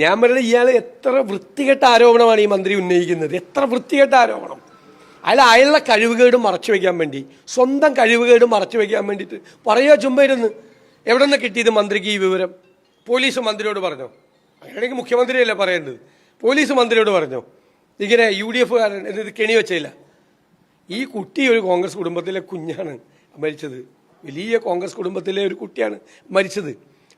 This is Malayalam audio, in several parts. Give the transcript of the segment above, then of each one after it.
ഞാൻ പറയുന്നത് ഇയാൾ എത്ര വൃത്തികെട്ട ആരോപണമാണ് ഈ മന്ത്രി ഉന്നയിക്കുന്നത്. എത്ര വൃത്തികെട്ട ആരോപണം. അയാൾ അയാളുടെ കഴിവുകേട് മറച്ചു വയ്ക്കാൻ വേണ്ടി സ്വന്തം കഴിവുകേട് മറച്ചു വയ്ക്കാൻ വേണ്ടിയിട്ട് പറയുക ചുമ്മാ ഇരുന്ന്. എവിടെ നിന്ന് കിട്ടിയത് മന്ത്രിക്ക് ഈ വിവരം? പോലീസ് മന്ത്രിയോട് പറഞ്ഞോ? അങ്ങനെയാണെങ്കിൽ മുഖ്യമന്ത്രിയല്ലേ പറയേണ്ടത്? പോലീസ് മന്ത്രിയോട് പറഞ്ഞോ? ഇങ്ങനെ യു ഡി എഫുകാരൻ എന്നിത് കെണി വെച്ചില്ല ഈ കുട്ടി ഒരു കോൺഗ്രസ് കുടുംബത്തിലെ കുഞ്ഞാണ് മരിച്ചത്. വലിയ കോൺഗ്രസ് കുടുംബത്തിലെ ഒരു കുട്ടിയാണ് മരിച്ചത്.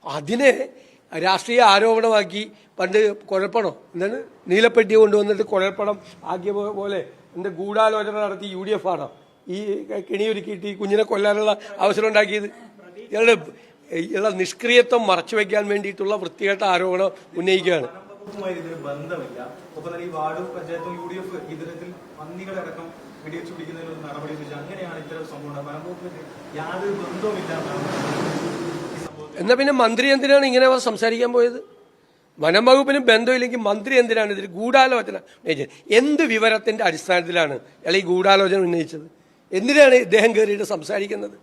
അതിനെ രാഷ്ട്രീയ ആരോപണമാക്കി പണ്ട് കുഴപ്പണോ എന്താണ്? നീലപ്പെട്ടി കൊണ്ടുവന്നിട്ട് കുഴപ്പണം ആക്കിയ പോലെ എന്റെ ഗൂഢാലോചന നടത്തി യു ഡി എഫ് ആണോ? ഈ കിണിയൊരുക്കിയിട്ട് ഈ കുഞ്ഞിനെ കൊല്ലാനുള്ള അവസരം ഉണ്ടാക്കിയത്? ഇയാളുടെ നിഷ്ക്രിയത്വം മറച്ചു വെക്കാൻ വേണ്ടിയിട്ടുള്ള വൃത്തികെട്ട ആരോപണം ഉന്നയിക്കുകയാണ്. ഈ വാർഡും പഞ്ചായത്തും അങ്ങനെയാണ് സംഭവം. യാതൊരു ബന്ധവുമില്ല എന്നാണ് ഈ സംഭവത്തിൽ എന്നാ പിന്നെ മന്ത്രി എന്തിനാണ് ഇങ്ങനെ സംസാരിക്കാൻ പോയത്? വനം വകുപ്പിന് ബന്ധമില്ലെങ്കിൽ മന്ത്രി എന്തിനാണ് ഇതിൽ ഗൂഢാലോചന എന്ത് വിവരത്തിന്റെ അടിസ്ഥാനത്തിലാണ് അയാൾ ഈ ഗൂഢാലോചന ഉന്നയിച്ചത്? എന്തിനാണ് ഇദ്ദേഹം കയറിയിട്ട് സംസാരിക്കുന്നത്?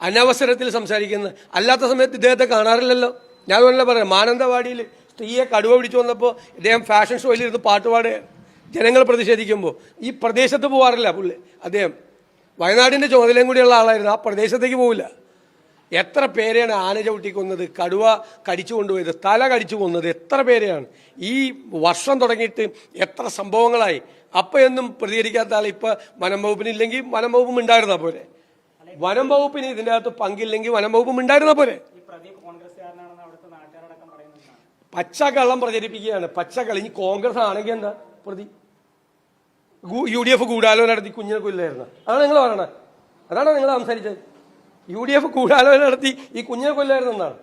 അനവസരത്തിൽ സംസാരിക്കുന്നത്? അല്ലാത്ത സമയത്ത് ഇദ്ദേഹത്തെ കാണാറില്ലല്ലോ. ഞാൻ അതുപോലെ പറയാം മാനന്തവാടിയിൽ സ്ത്രീയെ കടുവ പിടിച്ചു വന്നപ്പോൾ ഇദ്ദേഹം ഫാഷൻ ഷോയിലിരുന്ന് ഇരുന്ന് പാട്ട് പാടുകയാണ് ജനങ്ങൾ പ്രതിഷേധിക്കുമ്പോൾ ഈ പ്രദേശത്ത് പോകാറില്ല പുള്ളി അദ്ദേഹം. വയനാടിന്റെ ചുമതലയും കൂടിയുള്ള ആളായിരുന്നു. ആ പ്രദേശത്തേക്ക് പോവില്ല. എത്ര പേരെയാണ് ആന ചവിട്ടി കൊന്നത് കടുവ കടിച്ചു കൊണ്ടുപോയത് തല കടിച്ചു കൊന്നത് എത്ര പേരെയാണ്? ഈ വർഷം തുടങ്ങിയിട്ട് എത്ര സംഭവങ്ങളായി? അപ്പം എന്നും പ്രതികരിക്കാത്ത ആൾ ഇപ്പം വനം വകുപ്പിന് ഇല്ലെങ്കിൽ വനം വകുപ്പും ഉണ്ടായിരുന്ന പോലെ വനം വകുപ്പിന് ഇതിന്റെ അകത്ത് പങ്കില്ലെങ്കിൽ വനം വകുപ്പും ഉണ്ടായിരുന്ന പോലെ പച്ച കള്ളം പ്രചരിപ്പിക്കുകയാണ്. പച്ച പച്ചക്കള്ളി. ഇനി കോൺഗ്രസ് ആണെങ്കിൽ എന്താ പ്രതി? യു ഡി എഫ് ഗൂഢാലോചന നടത്തി കുഞ്ഞിനെ കൊല്ലായിരുന്നു അതാണ് നിങ്ങൾ പറയണത്. അതാണ് നിങ്ങൾ സംസാരിച്ചത്. യു ഡി എഫ് കൂടാലോചന നടത്തി ഈ കുഞ്ഞിനെ കൊല്ലായിരുന്നു എന്നാണ്.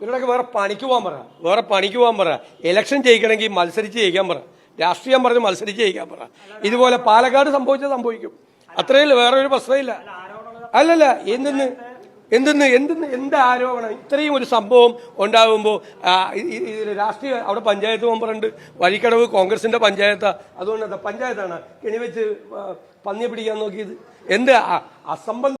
ഇവരുടെയൊക്കെ വേറെ പണിക്ക് പോകാൻ പറ. വേറെ പണിക്ക് പോകാൻ പറ. ഇലക്ഷൻ ജയിക്കണമെങ്കിൽ മത്സരിച്ച് ജയിക്കാൻ പറ. രാഷ്ട്രീയം പറഞ്ഞ് മത്സരിച്ച് ജയിക്കാൻ പറ. ഇതുപോലെ പാലക്കാട് സംഭവിച്ചത് സംഭവിക്കും. അത്രയല്ല വേറെ ഒരു പ്രശ്നമില്ല അല്ലല്ല. എന്തെന്ന്? എന്തെന്ന്? എന്തെന്ന്? എന്ത് ആരോപണം? ഇത്രയും ഒരു സംഭവം ഉണ്ടാകുമ്പോൾ ഇതിൽ രാഷ്ട്രീയ അവിടെ പഞ്ചായത്ത് മെമ്പറുണ്ട് വഴിക്കടവ് കോൺഗ്രസിന്റെ പഞ്ചായത്താണ് അതുകൊണ്ട് പഞ്ചായത്താണ്. കെണിവെച്ച് പന്നി പിടിക്കാൻ നോക്കിയത്. എന്ത്? അസംബന്ധ